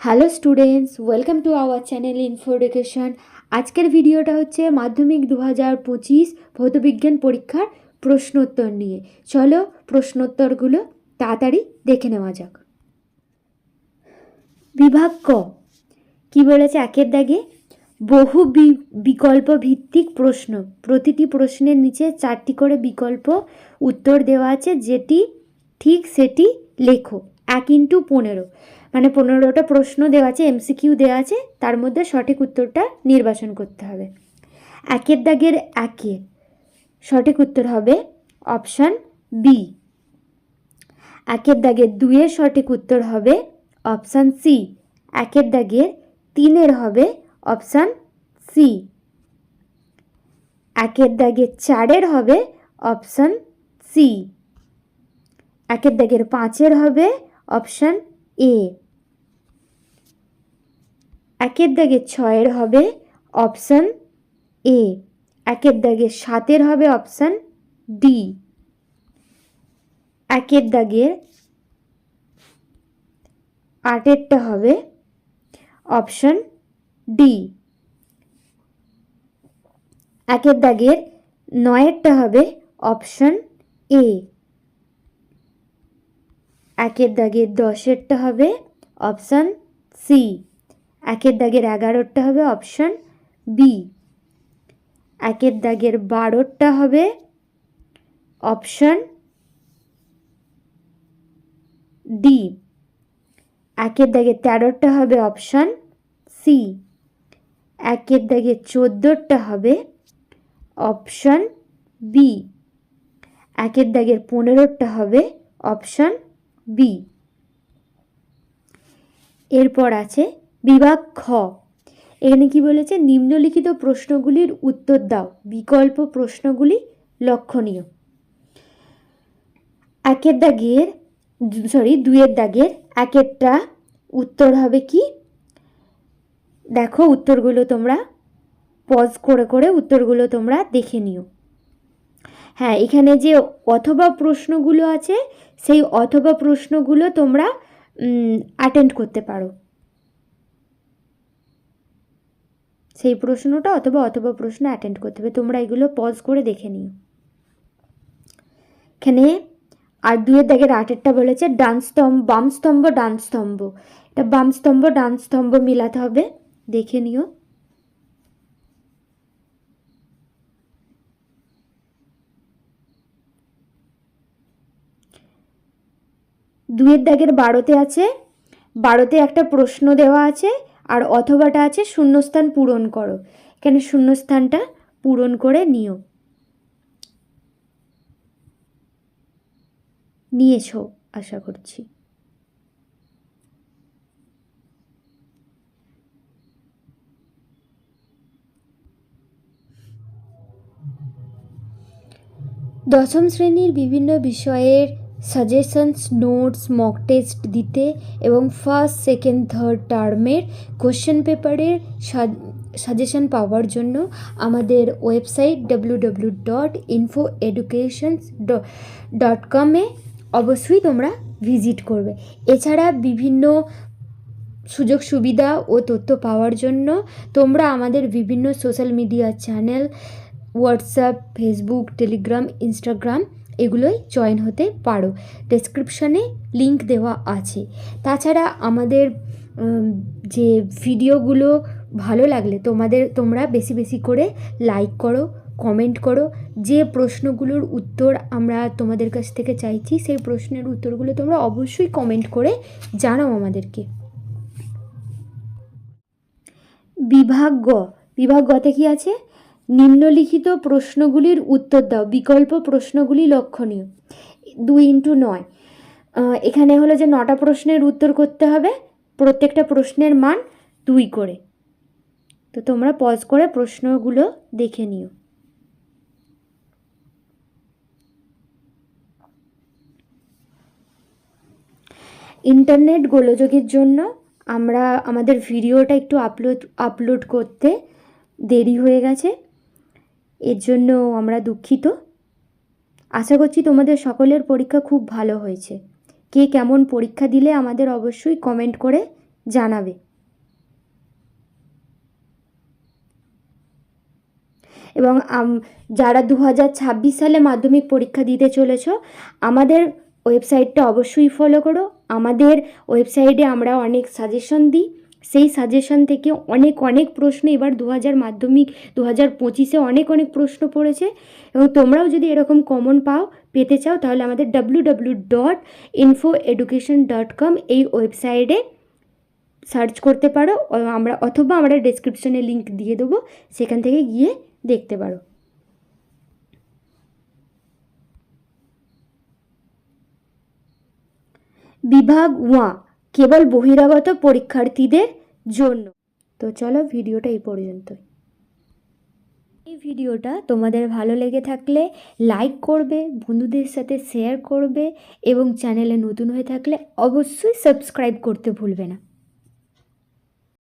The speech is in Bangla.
Hello students welcome to our channel info education আজকের ভিডিওটা হচ্ছে মাধ্যমিক দু হাজার পঁচিশ ভৌতবিজ্ঞান পরীক্ষার প্রশ্নোত্তর নিয়ে। চলো প্রশ্নোত্তরগুলো তাড়াতাড়ি দেখে নেওয়া যাক। বিভাগ ক। কী বলেছে একের দাগে? বহু বিকল্প ভিত্তিক প্রশ্ন। প্রতিটি প্রশ্নের নিচে চারটি করে বিকল্প উত্তর দেওয়া আছে, যেটি ঠিক সেটি লেখো। এক ইন্টু পনেরো। মানে পনেরোটা প্রশ্ন দেওয়া আছে এমসিকিউ দেওয়া আছে, তার মধ্যে সঠিক উত্তরটা নির্বাচন করতে হবে। একের দাগের একে সঠিক উত্তর হবে অপশান বি একের দাগের দুইয়ের সঠিক উত্তর হবে অপশান সি একের দাগের তিনের হবে অপশান সি একের দাগের চারের হবে অপশান সি একের দাগের পাঁচের হবে অপশান এ। একের দাগের ছয়ের হবে অপশান এ। একের দাগের সাতের হবে অপশান ডি। একের দাগের আটেরটা হবে অপশান ডি। একের দাগের নয়েরটা হবে অপশান এ। একের দাগের দশেরটা হবে অপশান সি। একের দাগের এগারোটা হবে অপশান বি। একের দাগের বারোটা হবে অপশান ডি। একের দাগের তেরোটা হবে অপশান সি। একের দাগের চোদ্দোটা হবে অপশান বি। একের দাগের পনেরোটা হবে অপশান বি এরপর আছে বিভাগ খ। এখানে কি বলেছে? নিম্নলিখিত প্রশ্নগুলির উত্তর দাও। বিকল্প প্রশ্নগুলি লক্ষণীয়। একের দাগের সরি দুইয়ের দাগের একেরটা উত্তর হবে কি? দেখো উত্তরগুলো তোমরা পজ করে করে উত্তরগুলো তোমরা দেখে নিও। হ্যাঁ এখানে যে অথবা প্রশ্নগুলো আছে, সেই অথবা প্রশ্নগুলো তোমরা অ্যাটেন্ড করতে পারো। সেই প্রশ্নটা অথবা অথবা প্রশ্ন অ্যাটেন্ড করতে হবে। তোমরা এগুলো পজ করে দেখে নিও। এখানে আর দুয়ের দাগের আটেরটা বলেছে, ডান স্তম্ভ, বাম স্তম্ভ, ডান স্তম্ভ। এটা বাম স্তম্ভ, ডান স্তম্ভ মিলাতে হবে। দেখে নিও। দুয়ের দাগের বারোতে আছে। বারোতে একটা প্রশ্ন দেওয়া আছে আর অথবাটা আছে শূন্যস্থান পূরণ করো। এখানে শূন্যস্থানটা পূরণ করে নিও। নিয়েছো, আশা করছি। দশম শ্রেণির বিভিন্ন বিষয়ের সাজেশনস নোটস মক টেস্ট দিতে এবং ফার্স্ট সেকেন্ড থার্ড টার্মের কোশ্চেন পেপারের সাজেশন পাওয়ার জন্য আমাদের website W W dot info educations dot কমে অবশ্যই তোমরা ভিজিট করবে। এছাড়া বিভিন্ন সুযোগ সুবিধা ও তথ্য পাওয়ার জন্য তোমরা আমাদের বিভিন্ন social media channel WhatsApp Facebook Telegram Instagram এগুলোই জয়েন হতে পারো। ডেসক্রিপশানে লিংক দেওয়া আছে। তাছাড়া আমাদের যে ভিডিওগুলো ভালো লাগলে তোমাদের, তোমরা বেশি বেশি করে লাইক করো কমেন্ট করো। যে প্রশ্নগুলোর উত্তর আমরা তোমাদের কাছ থেকে চাইছি, সেই প্রশ্নের উত্তরগুলো তোমরা অবশ্যই কমেন্ট করে জানাও আমাদেরকে। বিভাগ গ। বিভাগ গতে কি আছে? নিম্নলিখিত প্রশ্নগুলির উত্তর দাও, বিকল্প প্রশ্নগুলি লক্ষণীয়। দুই ইন্টু নয়। এখানে হলো যে নটা প্রশ্নের উত্তর করতে হবে, প্রত্যেকটা প্রশ্নের মান দুই করে। তো তোমরা পজ করে প্রশ্নগুলো দেখে নিও। ইন্টারনেট গোলযোগের জন্য আমরা আমাদের ভিডিওটা একটু আপলোড আপলোড করতে দেরি হয়ে গেছে। এর জন্য আমরা দুঃখিত। আশা করছি তোমাদের সকলের পরীক্ষা খুব ভালো হয়েছে। কে কেমন পরীক্ষা দিলে আমাদের অবশ্যই কমেন্ট করে জানাবে। এবং যারা দু হাজার ছাব্বিশ সালে মাধ্যমিক পরীক্ষা দিতে চলেছ, আমাদের ওয়েবসাইটটা অবশ্যই ফলো করো। আমাদের ওয়েবসাইটে আমরা অনেক সাজেশন দিই। সেই সাজেশন থেকে অনেক অনেক প্রশ্ন এবার দু হাজার মাধ্যমিক দু হাজার পঁচিশে অনেক অনেক প্রশ্ন পড়েছে। এবং তোমরাও যদি এরকম কমন পাও, পেতে চাও, তাহলে আমাদের W W dot info education dot com এই ওয়েবসাইটে সার্চ করতে পারো। আমরা, অথবা আমরা ডেসক্রিপশনে লিঙ্ক দিয়ে দেবো, সেখান থেকে গিয়ে দেখতে পারো। বিভাগ ওয়া কেবল বহিরাগত পরীক্ষার্থীদের জন্য। তো চলো ভিডিওটা এই পর্যন্তই। এই ভিডিওটা তোমাদের ভালো লেগে থাকলে লাইক করবে, বন্ধুদের সাথে শেয়ার করবে এবং চ্যানেলে নতুন হয়ে থাকলে অবশ্যই সাবস্ক্রাইব করতে ভুলবে না।